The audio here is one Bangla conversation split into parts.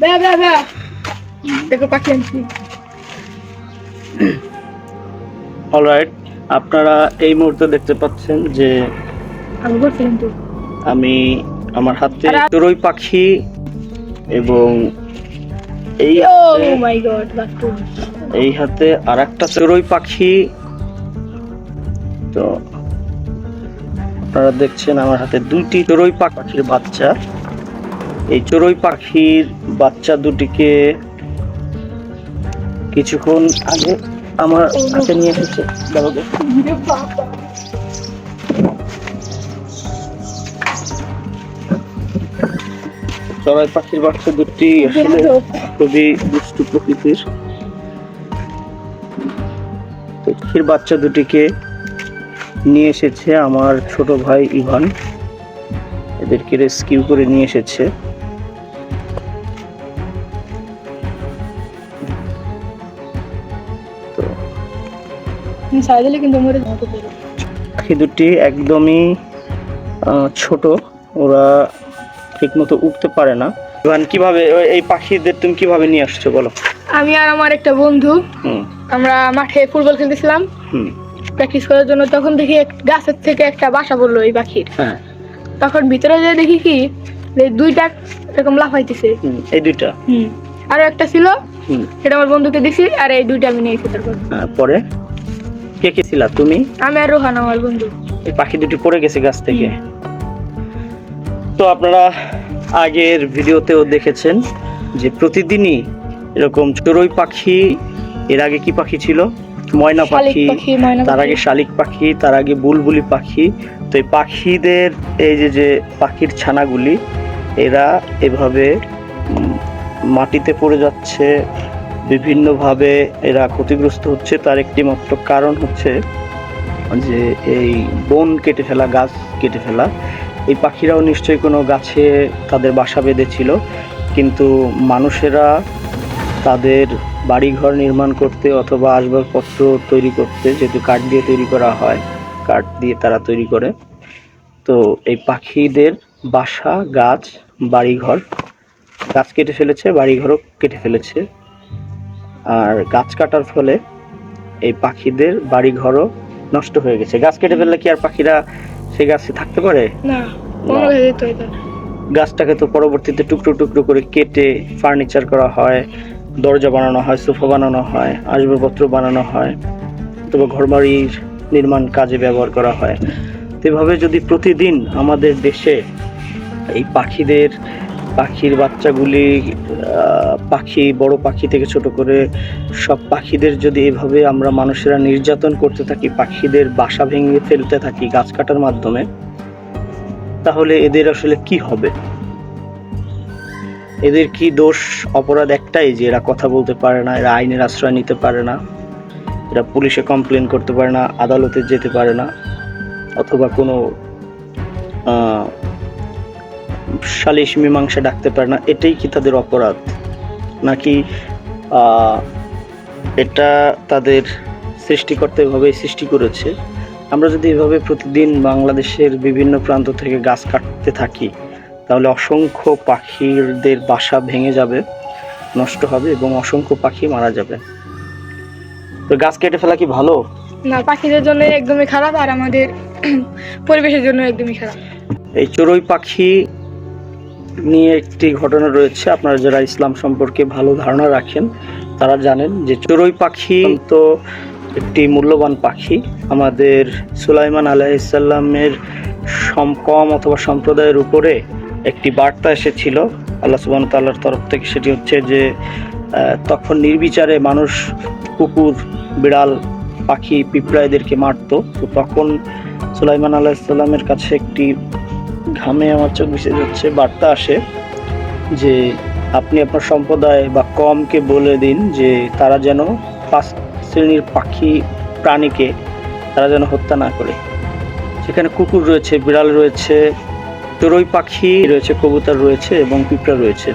বে বে বে দেখো পাখি আনছি। অলরাইট আপনারা এই মুহূর্তে দেখতে পাচ্ছেন যে আমি আমি আমার হাতে চড়ুই পাখি এবং এই এই হাতে আর একটা চড়ুই পাখি। তো আপনারা দেখছেন আমার হাতে দুইটি চড়ুই পাখির বাচ্চা। এই চড়ুই পাখির বাচ্চা দুটিকে কিছুক্ষণ আগে আমার হাতে নিয়ে এসেছে। দেখো চড়াই পাখির বাচ্চা দুটি আসলে খুবই দুষ্টু প্রকৃতির। পাখির বাচ্চা দুটিকে নিয়ে এসেছে আমার ছোট ভাই ইভান। এদেরকে রেস্কিউ করে নিয়ে এসেছে। দিলে কিন্তু মরে যাব তো পাখি দুটি একদমই ছোট। ওরা ঠিকমতো উঠতে পারে না। ইভান কীভাবে এই পাখিদের তুমি কীভাবে নিয়ে আসছো বলো? আমি আর আমার একটা বন্ধু আমরা মাঠে ফুটবল খেলতেছিলাম। প্র্যাকটিস করার জন্য তখন দেখি গাছের থেকে একটা বাসা বলল এই পাখির। হ্যাঁ। তখন ভিতরে যে দেখি কি যে দুইটা এরকম লাফাইতেছে। এই দুইটা? হুম। আরও একটা ছিল সেটা আমার বন্ধুকে দিছি আর এই দুইটা আমি নিয়ে হ্যাঁ, পরে? কে কে ছিলা? তুমি? আমি আর রোহান আমার বন্ধু। এই পাখি দুটি পড়ে গেছে গাছ থেকে। তো আপনারা আগের ভিডিওতেও দেখেছেন যে প্রতিদিনই এরকম চড়ুই পাখি এর আগে কি পাখি ছিল? ময়না পাখি তার আগে শালিক পাখি তার আগে বুলবুলি পাখি। তো এই পাখিদের এই যে যে পাখির ছানাগুলি এরা এভাবে মাটিতে পড়ে যাচ্ছে। বিভিন্নভাবে এরা ক্ষতিগ্রস্ত হচ্ছে, তার একটি মাত্র কারণ হচ্ছে যে এই বন কেটে ফেলা, গাছ কেটে ফেলা। এই পাখিরাও নিশ্চয়ই কোনো গাছে তাদের বাসা বেঁধেছিল, কিন্তু মানুষেরা তাদের বাড়িঘর নির্মাণ করতে অথবা আসবাবপত্র তৈরি করতে যেহেতু কাঠ দিয়ে তৈরি করা হয়, কাঠ দিয়ে তারা তৈরি করে, তো এই পাখিদের বাসা, গাছ, বাড়িঘর, গাছ কেটে ফেলেছে, বাড়িঘরও কেটে ফেলেছে। আর গাছ কাটার ফলে এই পাখিদের বাড়িঘরও নষ্ট হয়ে গেছে। গাছ কেটে ফেললে কি আর পাখিরা সে গাছে থাকতে পারে? না গাছটাকে তো পরবর্তীতে টুকরো টুকরো করে কেটে ফার্নিচার করা হয় দরজা বানানো হয় সোফা বানানো হয় আসবাবপত্র বানানো হয় অথবা ঘরবাড়ির নির্মাণ কাজে ব্যবহার করা হয়। তো এভাবে যদি প্রতিদিন আমাদের দেশে এই পাখিদের পাখির বাচ্চাগুলি পাখি, বড় পাখি থেকে ছোট করে সব পাখিদের যদি এভাবে আমরা মানুষেরা নির্যাতন করতে থাকি, পাখিদের বাসা ভেঙে ফেলতে থাকি গাছ কাটার মাধ্যমে, তাহলে এদের আসলে কি হবে? এদের কি দোষ? অপরাধ একটাই যে এরা কথা বলতে পারে না, এরা আইনের আশ্রয় নিতে পারে না, এরা পুলিশে কমপ্লেন করতে পারে না, আদালতে যেতে পারে না, অথবা কোনো সালিশ মীমাংসা ডাকতে পারে না এটাই কি তাদের অপরাধ? নাকি এটা তাদের সৃষ্টিকর্তা এভাবেই সৃষ্টি করেছে? আমরা যদি এভাবে প্রতিদিন বাংলাদেশের বিভিন্ন প্রান্ত থেকে গাছ কাটতে থাকি তাহলে অসংখ্য পাখিদের বাসা ভেঙে যাবে নষ্ট হবে এবং অসংখ্য পাখি মারা যাবে। তো গাছ কেটে ফেলা কি ভালো? না পাখিদের জন্য একদমই খারাপ আর আমাদের পরিবেশের জন্য একদমই খারাপ। এই চড়ুই পাখি নিয়ে একটি ঘটনা রয়েছে। আপনারা যারা ইসলাম সম্পর্কে ভালো ধারণা রাখেন, তারা জানেন যে চড়ুই পাখি তো একটি মূল্যবান পাখি। আমাদের সুলাইমান আলাইসাল্লামের কম অথবা সম্প্রদায়ের উপরে একটি বার্তা এসেছিল। আল্লাহ সুবান তাল্লার তরফ থেকে সেটি হচ্ছে যে তখন নির্বিচারে মানুষ কুকুর, বিড়াল, পাখি পিঁপড়া এদেরকে মারতো। তো তখন সুলাইমান আলাহিসাল্লামের কাছে একটি ঘামে আমার চোখ ভেসে যাচ্ছে বার্তা আসে যে আপনি আপনার সম্প্রদায় বা কমকে বলে দিন যে তারা যেন পাঁচ শ্রেণির পাখি প্রাণীকে তারা যেন হত্যা না করে। সেখানে কুকুর রয়েছে বিড়াল রয়েছে চড়ুই পাখি রয়েছে কবুতর রয়েছে এবং পিঁপড়া রয়েছে।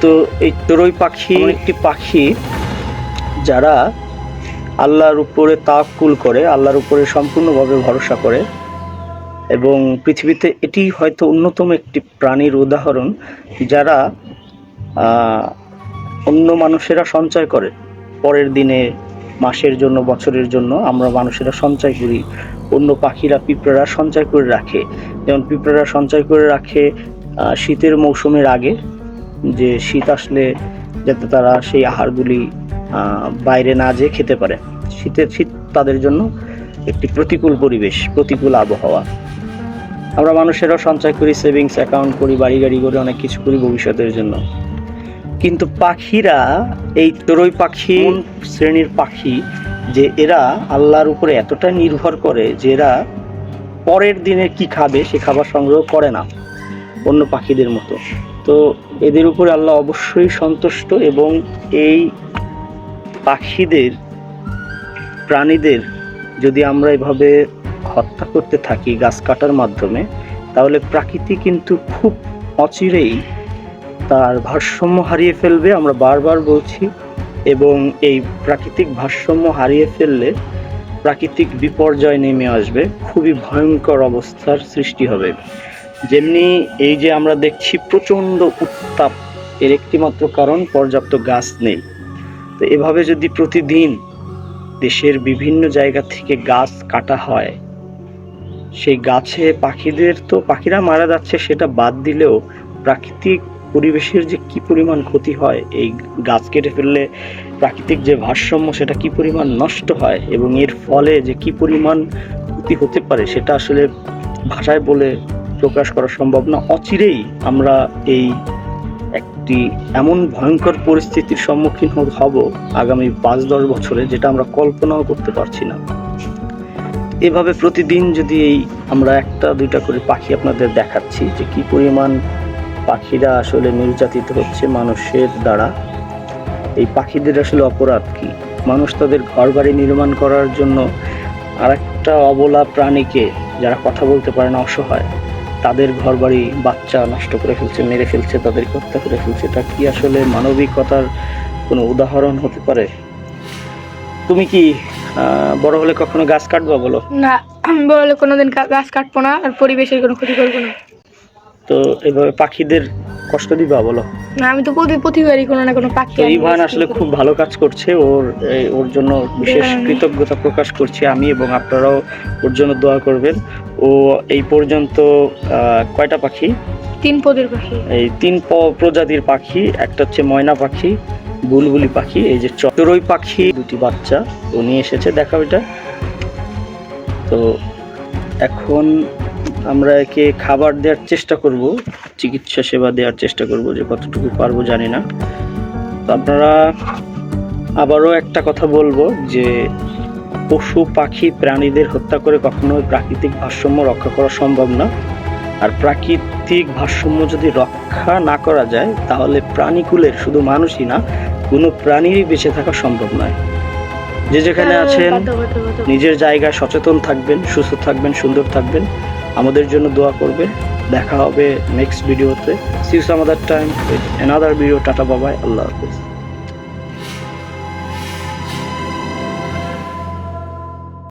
তো এই চড়ুই পাখি একটি পাখি যারা আল্লাহর উপরে তাকুল করে আল্লাহর উপরে সম্পূর্ণভাবে ভরসা করে এবং পৃথিবীতে এটি হয়তো অন্যতম একটি প্রাণীর উদাহরণ যারা অন্য মানুষেরা সঞ্চয় করে। পরের দিনে, মাসের জন্য, বছরের জন্য আমরা মানুষেরা সঞ্চয় করি। অন্য পাখিরা, পিঁপড়ারা সঞ্চয় করে রাখে। যেমন পিঁপড়ারা সঞ্চয় করে রাখে শীতের মৌসুমের আগে, যে শীত আসলে যাতে তারা সেই আহারগুলি বাইরে না যেয়ে খেতে পারে। শীতের শীত তাদের জন্য একটি প্রতিকূল পরিবেশ, প্রতিকূল আবহাওয়া। আমরা মানুষেরা সঞ্চয় করি সেভিংস অ্যাকাউন্ট করি বাড়ি গাড়ি করে অনেক কিছু করি ভবিষ্যতের জন্য। কিন্তু পাখিরা এই চড়ুই পাখি শ্রেণির পাখি যে এরা আল্লাহর উপরে এতটা নির্ভর করে যে এরা পরের দিনে কি খাবে সে খাবার সংগ্রহ করে না অন্য পাখিদের মতো। তো এদের উপরে আল্লাহ অবশ্যই সন্তুষ্ট এবং এই পাখিদের প্রাণীদের যদি আমরা এভাবে হত্যা করতে থাকি গাছ কাটার মাধ্যমে, তাহলে প্রকৃতি কিন্তু খুব অচিরেই তার ভারসাম্য হারিয়ে ফেলবে, আমরা বারবার বলছি। এবং এই প্রাকৃতিক ভারসাম্য হারিয়ে ফেললে প্রাকৃতিক বিপর্যয় নেমে আসবে, খুবই ভয়ঙ্কর অবস্থার সৃষ্টি হবে। যেমনি এই যে আমরা দেখছি প্রচণ্ড উত্তাপ, এর একটিমাত্র কারণ পর্যাপ্ত গাছ নেই। তো এভাবে যদি প্রতিদিন দেশের বিভিন্ন জায়গা থেকে গাছ কাটা হয় সেই গাছে পাখিদের তো পাখিরা মারা যাচ্ছে সেটা বাদ দিলেও প্রাকৃতিক পরিবেশের যে কি পরিমাণ ক্ষতি হয়, এই গাছ কেটে ফেললে প্রাকৃতিক যে ভারসাম্য সেটা কি পরিমাণ নষ্ট হয় এবং এর ফলে যে কি পরিমাণ ক্ষতি হতে পারে সেটা আসলে ভাষায় বলে প্রকাশ করা সম্ভব না। অচিরেই আমরা এই একটি এমন ভয়ঙ্কর পরিস্থিতির সম্মুখীন হব আগামী পাঁচ দশ বছরে যেটা আমরা কল্পনাও করতে পারছি না। এভাবে প্রতিদিন যদি এই আমরা একটা, দুইটা করে পাখি আপনাদের দেখাচ্ছি যে কি পরিমাণ পাখিরা আসলে নির্যাতিত হচ্ছে মানুষের দ্বারা, এই পাখিদের আসলে অপরাধ কি? মানুষ তাদের ঘর বাড়ি নির্মাণ করার জন্য আরেকটা অবলা প্রাণীকে যারা কথা বলতে পারে না, অসহায়, তাদের ঘর বাড়ি বাচ্চা নষ্ট করে ফেলছে, মেরে ফেলছে, তাদেরকে হত্যা করে ফেলছে, এটা কি আসলে মানবিকতার কোনো উদাহরণ হতে পারে? তুমি কি বড় হলে কখনো গাছ কাটবা বলো? না আমি হলে কোনোদিন গাছ কাটবো না আর পরিবেশের কোনো ক্ষতি করব না। তো এভাবে পাখিদের কষ্ট দিবা বলো? না আমি তো প্রতি প্রতিবারই কোনো না কোনো পাখি ইভান আসলে খুব ভালো কাজ করছে ওর ওর জন্য বিশেষ কৃতজ্ঞতা প্রকাশ করছি আমি এবং আপনারাও ওর জন্য দোয়া করবেন। ও এই পর্যন্ত কয়টা পাখি? তিন পদের পাখি। এই তিন প্রজাতির পাখি একটা হচ্ছে ময়না পাখি বুলবুলি পাখি, এই যে চতরই পাখি, দুটি বাচ্চা নিয়ে এসেছে, দেখা ওইটা। তো এখন আমরা একে খাবার দেওয়ার চেষ্টা করব, চিকিৎসা সেবা দেওয়ার চেষ্টা করব, যে কতটুকু পারব জানি না। তো আপনারা আবারও একটা কথা বলব, যে পশু পাখি প্রাণীদের হত্যা করে কখনোই প্রাকৃতিক ভারসাম্য রক্ষা করা সম্ভব না। আর প্রাকৃতিক ভারসাম্য যদি রক্ষা না করা যায় তাহলে প্রাণীকুলের শুধু মানুষই না কোনো প্রাণীরই বেঁচে থাকা সম্ভব নয়। যে যেখানে হ্যাঁ, আছেন। নিজের জায়গায় সচেতন থাকবেন সুস্থ থাকবেন সুন্দর থাকবেন। আমাদের জন্য দোয়া করবেন দেখা হবে নেক্সট ভিডিওতে সিউস আমাদের টাইম অ্যানাদার ভিডিও টাটা বাবাই আল্লাহ হাফিজ।